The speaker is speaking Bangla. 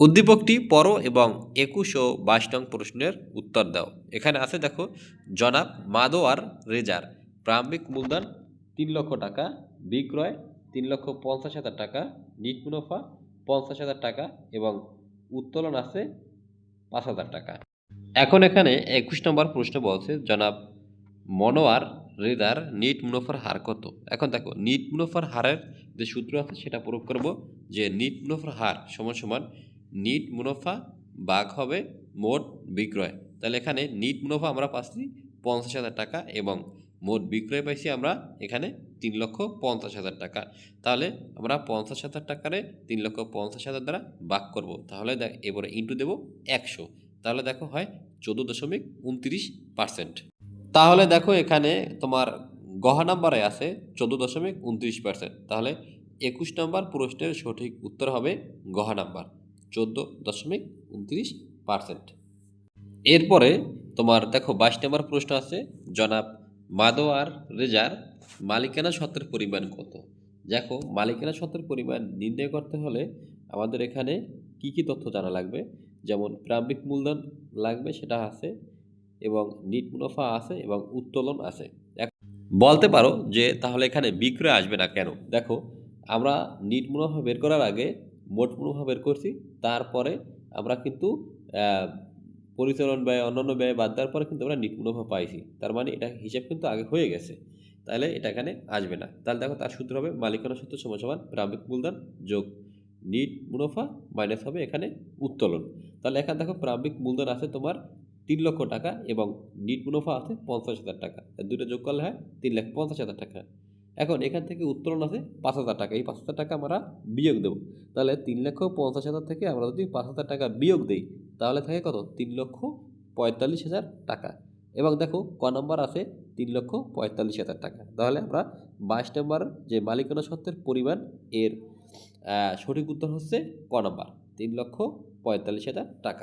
উদ্দীপকটি পর এবং একুশ ও বাইশ নং প্রশ্নের উত্তর দাও। এখানে আছে দেখো, জনাব মাদোয়ার রেজার, প্রারম্ভিক মূলধন তিন লক্ষ টাকা, বিক্রয় তিন লক্ষ পঞ্চাশ হাজার টাকা, নিট মুনাফা পঞ্চাশ হাজার টাকা এবং উত্তোলন আছে পাঁচ হাজার টাকা। এখন এখানে একুশ নম্বর প্রশ্ন বলছে, জনাব মনোয়ার রেজার নিট মুনাফার হার কত? এখন দেখো, নিট মুনাফার হারের যে সূত্র আছে সেটা প্রয়োগ করব যে নিট মুনাফার হার সমান সমান নিট মুনাফা বাঘ হবে মোট বিক্রয়। তাহলে এখানে নিট মুনাফা আমরা পাচ্ছি পঞ্চাশ হাজার টাকা এবং মোট বিক্রয় পাইছি আমরা এখানে তিন লক্ষ পঞ্চাশ হাজার টাকা। তাহলে আমরা পঞ্চাশ হাজার টাকারে তিন লক্ষ পঞ্চাশ হাজার দ্বারা বাক করব। তাহলে দেখ, এবারে ইন্টু দেবো একশো। তাহলে দেখো হয় চোদ্দ দশমিক উনত্রিশ পার্সেন্ট তাহলে দেখো এখানে তোমার গহা নাম্বারে আছে চোদ্দ দশমিক উনত্রিশ পার্সেন্ট তাহলে একুশ নম্বর প্রশ্নের সঠিক উত্তর হবে গহা নাম্বার। চোদ্দ দশমিক উনত্রিশ পার্সেন্ট। এরপরে তোমার দেখো বাইশ নম্বর প্রশ্ন আছে, জনাব মাদোয়ার রেজার মালিকানা সত্ত্বের পরিমাণ কত? দেখো, মালিকানা সত্ত্বের পরিমাণ নির্ণয় করতে হলে আমাদের এখানে কি কি তথ্য জানা লাগবে? যেমন প্রারম্ভিক মূলধন লাগবে, সেটা আছে, এবং নিট মুনাফা আছে, এবং উত্তোলন আছে। বলতে পারো যে তাহলে এখানে বিক্রয় আসবে না কেন? দেখো, আমরা নিট মুনাফা বের করার আগে মোট মুনাফা বের করছি। তারপরে আমরা কিন্তু পরিচালন ব্যয়, অন্যান্য ব্যয় বাদ দেওয়ার পরে কিন্তু আমরা নিট মুনাফা পাইছি। তার মানে এটা হিসাব কিন্তু আগে হয়ে গেছে। তাহলে এটা এখানে আসবে না। তাহলে দেখো তার সূত্র হবে মালিকানা সূত্র সমান সমান মূলধন যোগ নিট মুনাফা মাইনাস হবে এখানে উত্তোলন। তাহলে এখানে দেখো প্রারম্ভিক মূলধন আছে তোমার তিন লক্ষ টাকা এবং নিট মুনাফা আছে পঞ্চাশ হাজার টাকা। দুটো যোগ করলে হয় তিন লাখ পঞ্চাশ হাজার টাকা। এখন এখান থেকে উত্তোলন আছে পাঁচ হাজার টাকা। এই পাঁচ হাজার টাকা আমরা বিয়োগ দেবো। তাহলে তিন লক্ষ পঞ্চাশ হাজার থেকে আমরা যদি পাঁচ হাজার টাকা বিয়োগ দিই, তাহলে থাকে কত? তিন লক্ষ পঁয়তাল্লিশ হাজার টাকা। এবং দেখো, ক নম্বর আছে তিন লক্ষ পঁয়তাল্লিশ হাজার টাকা। তাহলে আমরা বাইশ নম্বর যে মালিকানা সত্ত্বের পরিমাণ, এর সঠিক উত্তর হচ্ছে ক নম্বর। তিন লক্ষ পঁয়তাল্লিশ হাজার টাকা।